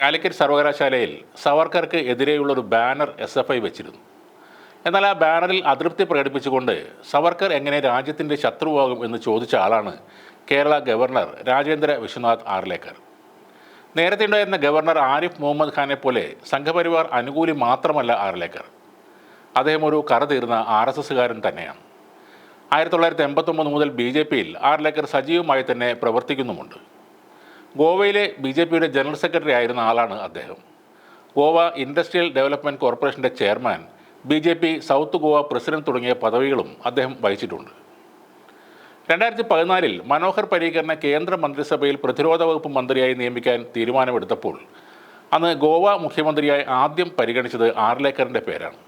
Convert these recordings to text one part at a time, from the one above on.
കാലിക്കറ്റ് സർവകലാശാലയിൽ സവർക്കർക്ക് എതിരെയുള്ള ഒരു ബാനർ എസ് എഫ് ഐ വെച്ചിരുന്നു. എന്നാൽ ആ ബാനറിൽ അതൃപ്തി പ്രകടിപ്പിച്ചുകൊണ്ട് സവർക്കർ എങ്ങനെ രാജ്യത്തിന്റെ ശത്രുവാകും എന്ന് ചോദിച്ച ആളാണ് കേരള ഗവർണർ രാജേന്ദ്ര വിശ്വനാഥ് ആർലേക്കർ നേരത്തെ ഉണ്ടായിരുന്ന ഗവർണർ ആരിഫ് മുഹമ്മദ് ഖാനെ പോലെ സംഘപരിവാർ അനുകൂലി മാത്രമല്ല ആർലേക്കർ അദ്ദേഹം ഒരു കറ തീർന്ന ആർ എസ് എസ്സുകാരൻ തന്നെയാണ്. ആയിരത്തി തൊള്ളായിരത്തി എൺപത്തൊമ്പത് മുതൽ ബി ജെ പിയിൽ ആർലേക്കർ സജീവമായി തന്നെ പ്രവർത്തിക്കുന്നുമുണ്ട്. ഗോവയിലെ ബി ജെ പിയുടെ ജനറൽ സെക്രട്ടറി ആയിരുന്ന ആളാണ് അദ്ദേഹം. ഗോവ ഇൻഡസ്ട്രിയൽ ഡെവലപ്മെന്റ് കോർപ്പറേഷന്റെ chairman B J P south Goa president തുടങ്ങിയ പദവികളും അദ്ദേഹം വഹിച്ചിട്ടുണ്ട്. രണ്ടായിരത്തി പതിനാലിൽ മനോഹർ പരീക്കറിനെ കേന്ദ്ര മന്ത്രിസഭയിൽ പ്രതിരോധ വകുപ്പ് മന്ത്രിയായി നിയമിക്കാൻ തീരുമാനമെടുത്തപ്പോൾ അന്ന് ഗോവ മുഖ്യമന്ത്രിയായി ആദ്യം പരിഗണിച്ചത് ആർലേക്കറിന്റെ പേരാണ്.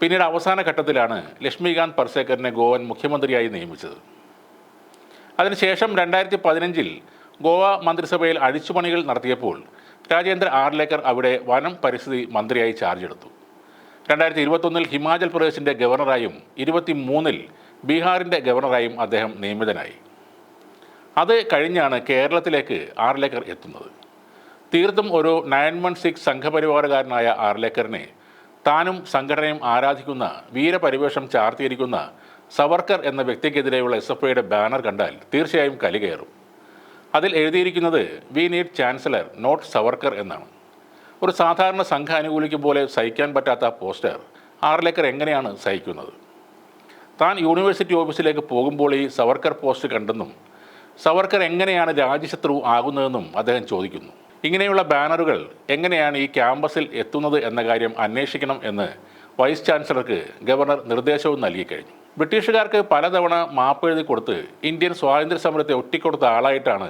പിന്നീട് അവസാന ഘട്ടത്തിലാണ് ലക്ഷ്മികാന്ത് പർസേക്കറിനെ ഗോവൻ മുഖ്യമന്ത്രിയായി നിയമിച്ചത്. അതിനുശേഷം രണ്ടായിരത്തി പതിനഞ്ചിൽ ഗോവ മന്ത്രിസഭയിൽ അഴിച്ചുപണികൾ നടത്തിയപ്പോൾ രാജേന്ദ്ര ആർലേക്കർ അവിടെ വനം പരിസ്ഥിതി മന്ത്രിയായി ചാർജ് എടുത്തു. രണ്ടായിരത്തി ഇരുപത്തൊന്നിൽ ഹിമാചൽ പ്രദേശിന്റെ ഗവർണറായും ഇരുപത്തി മൂന്നിൽ ബീഹാറിന്റെ ഗവർണറായും അദ്ദേഹം നിയമിതനായി. അത് കഴിഞ്ഞാണ് കേരളത്തിലേക്ക് ആർലേക്കർ എത്തുന്നത്. തീർത്തും ഒരു നയൻ വൺ സിക്സ് സംഘപരിവാരകാരനായ ആർലേക്കറിനെ താനും സംഘടനയും ആരാധിക്കുന്ന വീരപരിവേഷം ചാർത്തിയിരിക്കുന്ന സവർക്കർ എന്ന വ്യക്തിക്കെതിരെയുള്ള എസ് എഫ് ഐയുടെ ബാനർ കണ്ടാൽ തീർച്ചയായും കലി കയറും. അതിൽ എഴുതിയിരിക്കുന്നത് we need chancellor not Savarkar എന്നാണ്. ഒരു സാധാരണ സംഘ അനുകൂലിക്ക് പോലെ സഹിക്കാൻ പറ്റാത്ത പോസ്റ്റർ ആറിലേക്കർ എങ്ങനെയാണ് സഹിക്കുന്നത്? താൻ യൂണിവേഴ്സിറ്റി ഓഫീസിലേക്ക് പോകുമ്പോൾ ഈ സവർക്കർ പോസ്റ്റ് കണ്ടെന്നും സവർക്കർ എങ്ങനെയാണ് രാജ്യശത്രു ആകുന്നതെന്നും അദ്ദേഹം ചോദിക്കുന്നു. ഇങ്ങനെയുള്ള ബാനറുകൾ എങ്ങനെയാണ് ഈ ക്യാമ്പസിൽ എത്തുന്നത് എന്ന കാര്യം അന്വേഷിക്കണം എന്ന് വൈസ് ചാൻസലർക്ക് ഗവർണർ നിർദ്ദേശവും നൽകി കഴിഞ്ഞു. ബ്രിട്ടീഷുകാർക്ക് പലതവണ മാപ്പ് എഴുതി കൊടുത്ത് ഇന്ത്യൻ സ്വാതന്ത്ര്യ സമരത്തെ ഒറ്റിക്കൊടുത്ത ആളായിട്ടാണ്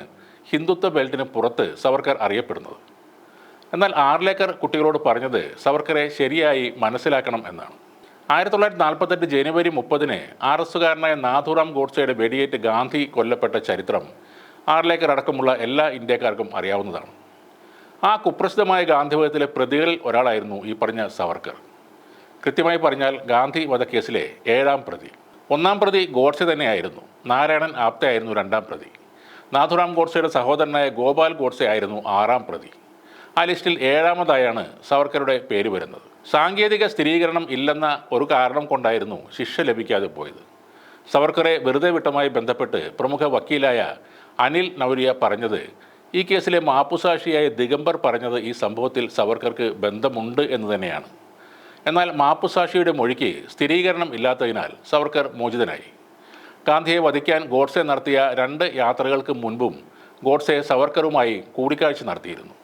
ഹിന്ദുത്വ ബെൽറ്റിന് പുറത്ത് സവർക്കർ അറിയപ്പെടുന്നത്. എന്നാൽ ആർലേക്കർ കുട്ടികളോട് പറഞ്ഞത് സവർക്കറെ ശരിയായി മനസ്സിലാക്കണം എന്നാണ്. ആയിരത്തി തൊള്ളായിരത്തി നാൽപ്പത്തെട്ട് ജനുവരി മുപ്പതിന് ആർ എസുകാരനായ നാഥുറാം ഗോഡ്സെയുടെ വെടിയേറ്റ് ഗാന്ധി കൊല്ലപ്പെട്ട ചരിത്രം ആർലേക്കർ അടക്കമുള്ള എല്ലാ ഇന്ത്യക്കാർക്കും അറിയാവുന്നതാണ്. ആ കുപ്രസിദ്ധമായ ഗാന്ധിവധത്തിലെ പ്രതികളിൽ ഒരാളായിരുന്നു ഈ പറഞ്ഞ സവർക്കർ. കൃത്യമായി പറഞ്ഞാൽ ഗാന്ധി വധക്കേസിലെ ഏഴാം പ്രതി. ഒന്നാം പ്രതി ഗോഡ്സെ തന്നെയായിരുന്നു. നാരായണൻ ആപ്തയായിരുന്നു രണ്ടാം പ്രതി. നാഥുറാം ഗോഡ്സെയുടെ സഹോദരനായ ഗോപാൽ ഗോഡ്സെ ആയിരുന്നു ആറാം പ്രതി. ആ ലിസ്റ്റിൽ ഏഴാമതായാണ് സവർക്കറുടെ പേര് വരുന്നത്. സാങ്കേതിക സ്ഥിരീകരണം ഇല്ലെന്ന ഒരു കാരണം കൊണ്ടായിരുന്നു ശിക്ഷ ലഭിക്കാതെ പോയത്. സവർക്കറെ വെറുതെ വിട്ടമായി ബന്ധപ്പെട്ട് പ്രമുഖ വക്കീലായ അനിൽ നൗരിയ പറഞ്ഞത് ഈ കേസിലെ മാപ്പുസാക്ഷിയായ ദിഗംബർ പറഞ്ഞത് ഈ സംഭവത്തിൽ സവർക്കർക്ക് ബന്ധമുണ്ട് എന്ന് തന്നെയാണ്. എന്നാൽ മാപ്പുസാക്ഷിയുടെ മൊഴിക്ക് സ്ഥിരീകരണം ഇല്ലാത്തതിനാൽ സവർക്കർ മോചിതനായി. ഗാന്ധിയെ വധിക്കാൻ ഗോഡ്സെ നടത്തിയ രണ്ട് യാത്രകൾക്ക് മുൻപും ഗോഡ്സെ സവർക്കറുമായി കൂടിക്കാഴ്ച നടത്തിയിരുന്നു.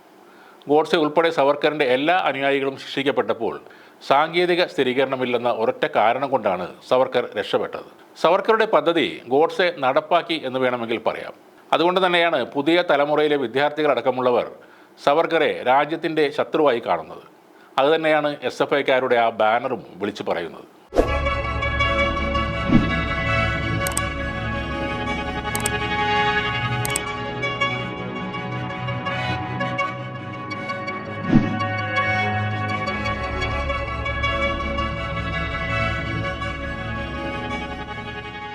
ഗോഡ്സെ ഉൾപ്പെടെ സവർക്കറിന്റെ എല്ലാ അനുയായികളും ശിക്ഷിക്കപ്പെട്ടപ്പോൾ സാങ്കേതിക സ്ഥിരീകരണമില്ലെന്ന ഒരൊറ്റ കാരണം കൊണ്ടാണ് സവർക്കർ രക്ഷപ്പെട്ടത്. സവർക്കറുടെ പദ്ധതി ഗോഡ്സെ നടപ്പാക്കി എന്ന് വേണമെങ്കിൽ പറയാം. അതുകൊണ്ട് തന്നെയാണ് പുതിയ തലമുറയിലെ വിദ്യാർത്ഥികളടക്കമുള്ളവർ സവർക്കറെ രാജ്യത്തിന്റെ ശത്രുവായി കാണുന്നത്. അതുതന്നെയാണ് എസ് എഫ് ഐക്കാരുടെ ആ ബാനറും വിളിച്ചു പറയുന്നത്.